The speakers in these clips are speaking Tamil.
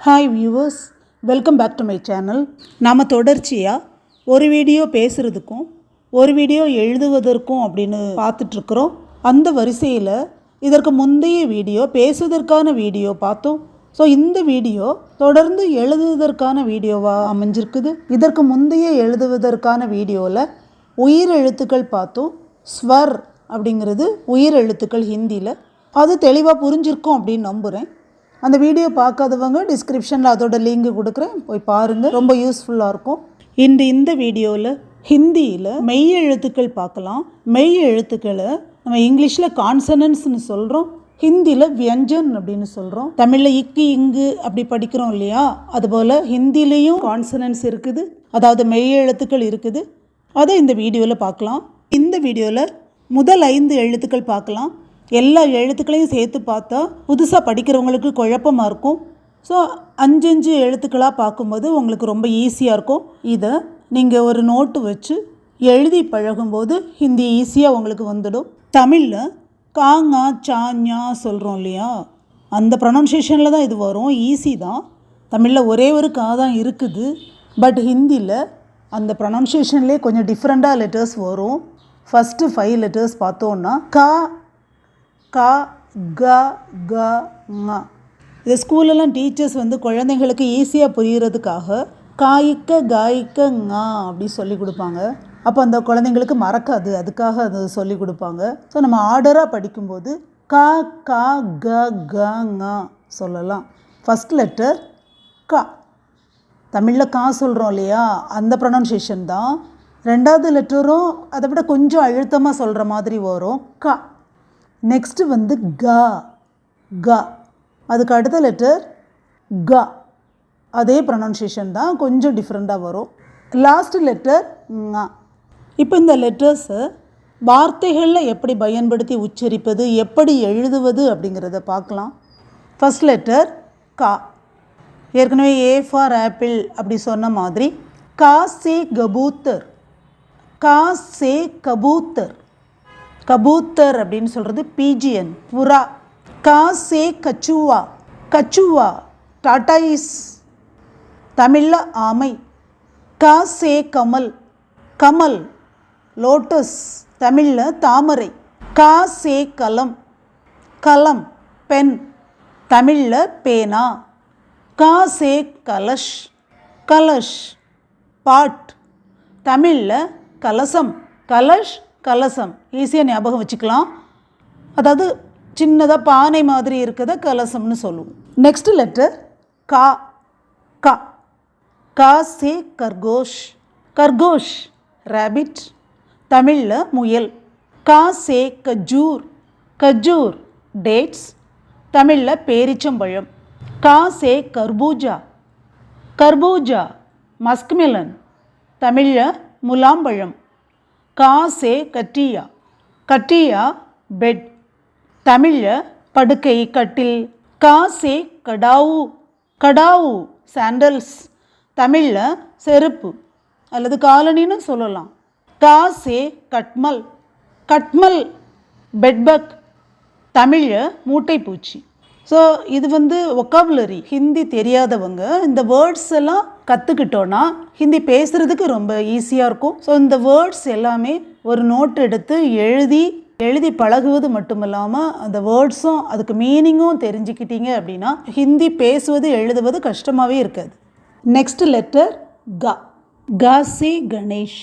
Hi viewers welcome back to my channel நாம் தொடர்ச்சியாக ஒரு வீடியோ பேசுகிறதுக்கும் ஒரு வீடியோ எழுதுவதற்கும் அப்படின்னு பார்த்துட்ருக்குறோம் அந்த வரிசையில் இதற்கு முந்தைய வீடியோ பேசுவதற்கான வீடியோ பார்த்தோம். ஸோ இந்த வீடியோ தொடர்ந்து எழுதுவதற்கான வீடியோவாக அமைஞ்சிருக்குது. இதற்கு முந்தைய எழுதுவதற்கான வீடியோவில் உயிர் எழுத்துக்கள் பார்த்தோம். ஸ்வர் அப்படிங்கிறது உயிர் எழுத்துக்கள் ஹிந்தியில் அது தெளிவாக புரிஞ்சிருக்கும் அப்படின்னு நம்புகிறேன் அந்த வீடியோ பார்க்காதவங்க டிஸ்கிரிப்ஷனில் அதோட லிங்க் கொடுக்குறேன். போய் பாருங்கள் ரொம்ப யூஸ்ஃபுல்லாக இருக்கும். இன்று இந்த வீடியோவில் ஹிந்தியில் மெய் எழுத்துக்கள் பார்க்கலாம். மெய் எழுத்துக்களை நம்ம இங்கிலீஷில் கான்சனன்ஸ்னு சொல்கிறோம் ஹிந்தியில் வியஞ்சன் அப்படின்னு சொல்கிறோம் தமிழில் இக்கு இங்கு அப்படி படிக்கிறோம் இல்லையா? அதுபோல் ஹிந்திலேயும் கான்சனன்ஸ் இருக்குது. அதாவது மெய் எழுத்துக்கள் இருக்குது. அதை இந்த வீடியோவில் பார்க்கலாம். இந்த வீடியோவில் முதல் ஐந்து எழுத்துக்கள் பார்க்கலாம். எல்லா எழுத்துக்களையும் சேர்த்து பார்த்தா புதுசாக படிக்கிறவங்களுக்கு குழப்பமாக இருக்கும். ஸோ அஞ்சஞ்சு எழுத்துக்களாக பார்க்கும்போது உங்களுக்கு ரொம்ப ஈஸியாக இருக்கும். இதை நீங்கள் ஒரு நோட்டு வச்சு எழுதி பழகும்போது ஹிந்தி ஈஸியாக உங்களுக்கு வந்துடும். தமிழில் காங்கா சாஞ்சா சொல்கிறோம் இல்லையா? அந்த ப்ரொனன்சியேஷனில் தான் இது வரும். ஈஸி தான். தமிழில் ஒரே ஒரு கா தான் இருக்குது. பட் ஹிந்தியில் அந்த ப்ரொனன்சியேஷன்லேயே கொஞ்சம் டிஃப்ரெண்ட்டாக லெட்டர்ஸ் வரும். ஃபஸ்ட்டு ஃபைவ் லெட்டர்ஸ் பார்த்தோன்னா கா கா க க ங. இந்த ஸ்கூலெல்லாம் டீச்சர்ஸ் வந்து குழந்தைங்களுக்கு ஈஸியாக புரிகிறதுக்காக காய்க்க காய்க்க ஙா அப்படி சொல்லி கொடுப்பாங்க. அப்போ அந்த குழந்தைங்களுக்கு மறக்காது. அதுக்காக அது சொல்லி கொடுப்பாங்க. ஸோ நம்ம ஆர்டராக படிக்கும்போது கா கா க க ங சொல்லலாம். ஃபஸ்ட் லெட்டர் கா. தமிழில் கா சொல்கிறோம் இல்லையா? அந்த ப்ரொனன்சியேஷன் தான். ரெண்டாவது லெட்டரும் அதை விட கொஞ்சம் அழுத்தமாக சொல்கிற மாதிரி வரும். கா. நெக்ஸ்ட்டு வந்து க க. அதுக்கு அடுத்த லெட்டர் க. அதே ப்ரொனன்சியேஷன் தான் கொஞ்சம் டிஃப்ரெண்ட்டாக வரும். லாஸ்ட் லெட்டர் ங. இப்போ இந்த லெட்டர்ஸை வார்த்தைகளில் எப்படி பயன்படுத்தி உச்சரிப்பது எப்படி எழுதுவது அப்படிங்கிறத பார்க்கலாம். ஃபஸ்ட் லெட்டர் கா. ஏற்கனவே ஏ ஃபார் ஆப்பிள் அப்படி சொன்ன மாதிரி கா சே கபூத்தர். கா சே கபூத்தர். கபூத்தர் அப்படின்னு சொல்கிறது பிஜிஎன் புறா. கா சே கச்சுவா. கச்சுவா டாட்டாயிஸ். தமிழில் ஆமை. கா சே கமல். கமல் லோட்டஸ். தமிழில் தாமரை. கா சே கலம். கலம் பென் தமிழில் பேனா. கா சே கலஷ். கலஷ் பாட். தமிழில் கலசம். கலஷ் கலசம். ஈஸியாக ஞாபகம் வச்சுக்கலாம். அதாவது சின்னதாக பானை மாதிரி இருக்கிறத கலசம்னு சொல்லுவோம். நெக்ஸ்ட் லெட்டர் கா கா. கா சே கர்கோஷ். கர்கோஷ் ரேபிட் தமிழில் முயல். கா சே கஜூர். கஜூர் டேட்ஸ் தமிழில் பேரிச்சம்பழம். கா சே கர்பூஜா. கர்பூஜா மஸ்க்மெலன் தமிழில் முலாம்பழம். காசே கட்டியா? கட்டியா பெட். தமிழில் படுக்கை கட்டில். காசே கடாவு. கடாவு சாண்டல்ஸ் தமிழில் செருப்பு. அல்லது காலனின்னு சொல்லலாம். காசே கட்மல். கட்மல் பெட்பக் தமிழில் மூட்டைப்பூச்சி. ஸோ இது வந்து ஒக்காபுலரி ஹிந்தி தெரியாதவங்க இந்த வேர்ட்ஸ் எல்லாம் கற்றுக்கிட்டோன்னா ஹிந்தி பேசுகிறதுக்கு ரொம்ப ஈஸியாக இருக்கும். ஸோ இந்த வேர்ட்ஸ் எல்லாமே ஒரு நோட் எடுத்து எழுதி எழுதி பழகுவது மட்டும் இல்லாமல் அந்த வேர்ட்ஸும் அதுக்கு மீனிங்கும் தெரிஞ்சுக்கிட்டீங்க அப்படின்னா ஹிந்தி பேசுவது எழுதுவது கஷ்டமாகவே இருக்காது. நெக்ஸ்ட் லெட்டர் க காசி கணேஷ்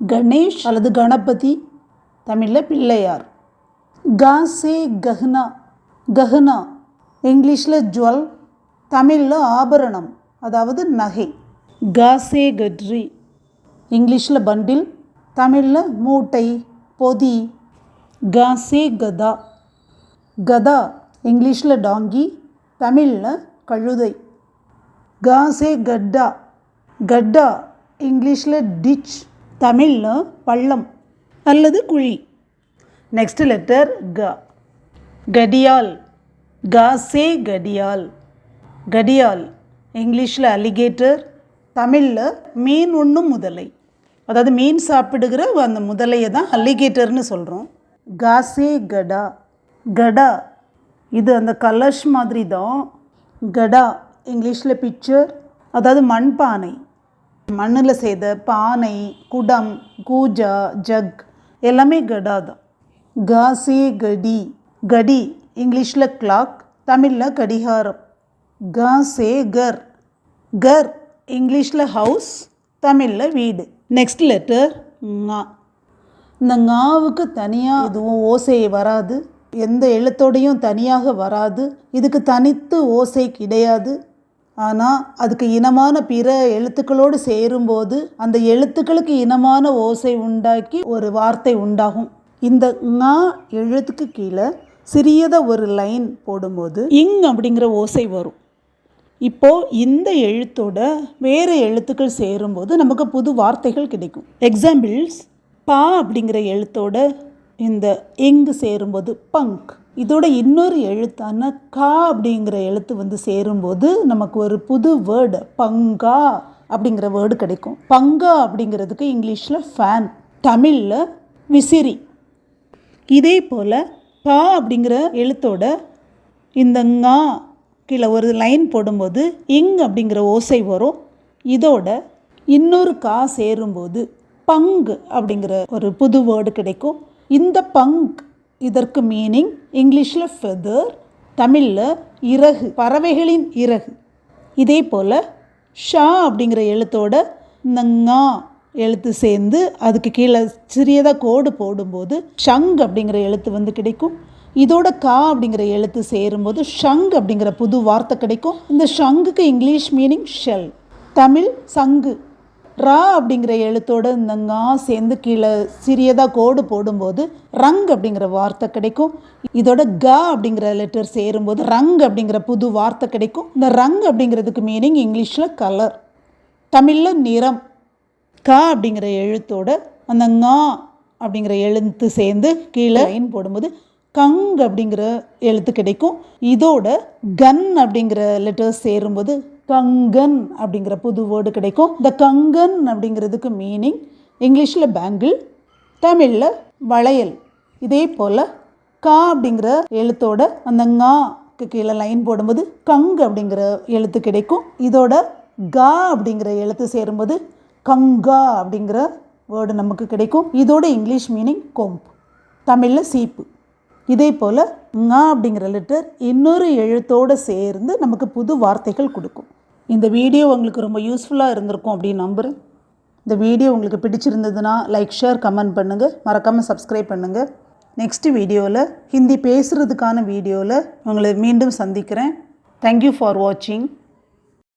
கணேஷ் அல்லது கணபதி தமிழில் பிள்ளையார். காசி கஹ்னா கஹ்னா இங்கிலீஷில் ஜுவல் தமிழில் ஆபரணம் அதாவது நகை. காசே கட்ரி இங்கிலீஷில் பண்டில் தமிழில் மூட்டை பொதி. காசே கதா கதா இங்கிலீஷில் டாங்கி தமிழில் கழுதை. காசே கட்டா கட்டா இங்கிலீஷில் டிச் தமிழில் பள்ளம் அல்லது குழி. நெக்ஸ்ட் லெட்டர் க. கடியால். காசே கடியால். கடியால் இங்கிலீஷில் அலிகேட்டர் தமிழில் மீன் உண்ணும் முதலை. அதாவது மீன் சாப்பிடுகிற அந்த முதலையை தான் அலிகேட்டர்னு சொல்கிறோம் காசே கடா. கடா இது அந்த கலஷ் மாதிரி தான். கடா இங்கிலீஷில் பிக்சர் அதாவது மண்பானை. மண்ணில் செய்த பானை குடம் கூஜா ஜக் எல்லாமே கடா தான். காசே கடி. கடி இங்கிலீஷில் கிளாக் தமிழில் கடிகாரம். காசே கர் கர் இங்கிலீஷில் ஹவுஸ் தமிழில் வீடு. நெக்ஸ்ட் லெட்டர் ஙா. இந்த ஞாவுக்கு தனியாக எதுவும் ஓசை வராது. எந்த எழுத்தோடையும் தனியாக வராது. இதுக்கு தனித்து ஓசை கிடையாது. ஆனால் அதுக்கு இனமான பிற எழுத்துக்களோடு சேரும்போது அந்த எழுத்துக்களுக்கு இனமான ஓசை உண்டாக்கி ஒரு வார்த்தை உண்டாகும். இந்த ஙா எழுத்துக்கு கீழே சிறியதாக ஒரு லைன் போடும்போது இங் அப்படிங்கிற ஓசை வரும். இப்போது இந்த எழுத்தோட வேறு எழுத்துக்கள் சேரும்போது நமக்கு புது வார்த்தைகள் கிடைக்கும். எக்ஸாம்பிள்ஸ் பா அப்படிங்கிற எழுத்தோட இந்த இங்கு சேரும்போது பங்க். இதோட இன்னொரு எழுத்தான கா அப்படிங்கிற எழுத்து வந்து சேரும்போது நமக்கு ஒரு புது வேர்டு பங்கா அப்படிங்கிற வேர்டு கிடைக்கும். பங்கா அப்படிங்கிறதுக்கு இங்கிலீஷில் ஃபேன் தமிழில் விசிறி. இதே போல் பா அப்படிங்கிற எழுத்தோட இந்த ஙா கீழே ஒரு லைன் போடும்போது இங் அப்படிங்கிற ஓசை வரும். இதோட இன்னொரு கா சேரும்போது பங்கு அப்படிங்கிற ஒரு புது வேர்டு கிடைக்கும். இந்த பங்க் இதற்கு மீனிங் இங்கிலீஷில் ஃபெதர் தமிழில் இறகு பறவைகளின் இறகு. இதே போல் ஷா அப்படிங்கிற எழுத்தோட இந்த ஞா எழுத்து சேர்ந்து அதுக்கு கீழே சிறியதாக கோடு போடும்போது ஷங் அப்படிங்கிற எழுத்து வந்து கிடைக்கும். இதோட கா அப்படிங்கிற எழுத்து சேரும்போது ஷங் அப்படிங்கிற புது வார்த்தை கிடைக்கும். இந்த ஷங்குக்கு இங்கிலீஷ் மீனிங் ஷெல். தமிழ் சங்கு. ரா அப்படிங்கிற எழுத்தோட இந்த ங்கா சேர்ந்து கீழே சிறியதாக கோடு போடும்போது ரங் அப்படிங்கிற வார்த்தை கிடைக்கும். இதோட க அப்படிங்கிற லெட்டர் சேரும்போது ரங் அப்படிங்கிற புது வார்த்தை கிடைக்கும். இந்த ரங் அப்படிங்கிறதுக்கு மீனிங் இங்கிலீஷில் கலர். தமிழில் நிறம். கா அப்படிங்கிற எழுத்தோட அந்த ஙா அப்படிங்கிற எழுத்து சேர்ந்து கீழே லைன் போடும்போது கங் அப்படிங்கிற எழுத்து கிடைக்கும். இதோட கன் அப்படிங்கிற லெட்டர்ஸ் சேரும்போது கங்கன் அப்படிங்கிற புது வேர்டு கிடைக்கும். இந்த கங்கன் அப்படிங்கிறதுக்கு மீனிங் இங்கிலீஷில் பேங்கிள் தமிழில் வளையல். இதே போல் கா அப்படிங்கிற எழுத்தோட அந்த ங்காக்கு கீழே லைன் போடும்போது கங் அப்படிங்கிற எழுத்து கிடைக்கும். இதோட கா அப்படிங்கிற எழுத்து சேரும்போது கங்கா அப்படிங்கிற வேர்டு நமக்கு கிடைக்கும். இதோட இங்கிலீஷ் மீனிங் கொம்பு. தமிழில் சீப்பு. இதே போல் ஙா அப்படிங்கிற லெட்டர் இன்னொரு எழுத்தோடு சேர்ந்து நமக்கு புது வார்த்தைகள் கொடுக்கும். இந்த வீடியோ உங்களுக்கு ரொம்ப யூஸ்ஃபுல்லாக இருந்திருக்கும் அப்படின்னு நம்புகிறேன் இந்த வீடியோ உங்களுக்கு பிடிச்சிருந்ததுன்னா லைக் ஷேர் கமெண்ட் பண்ணுங்கள் மறக்காமல் சப்ஸ்கிரைப் பண்ணுங்கள் நெக்ஸ்ட் வீடியோவில் ஹிந்தி பேசுகிறதுக்கான வீடியோவில் உங்களை மீண்டும் சந்திக்கிறேன். தேங்க்யூ ஃபார் வாட்சிங்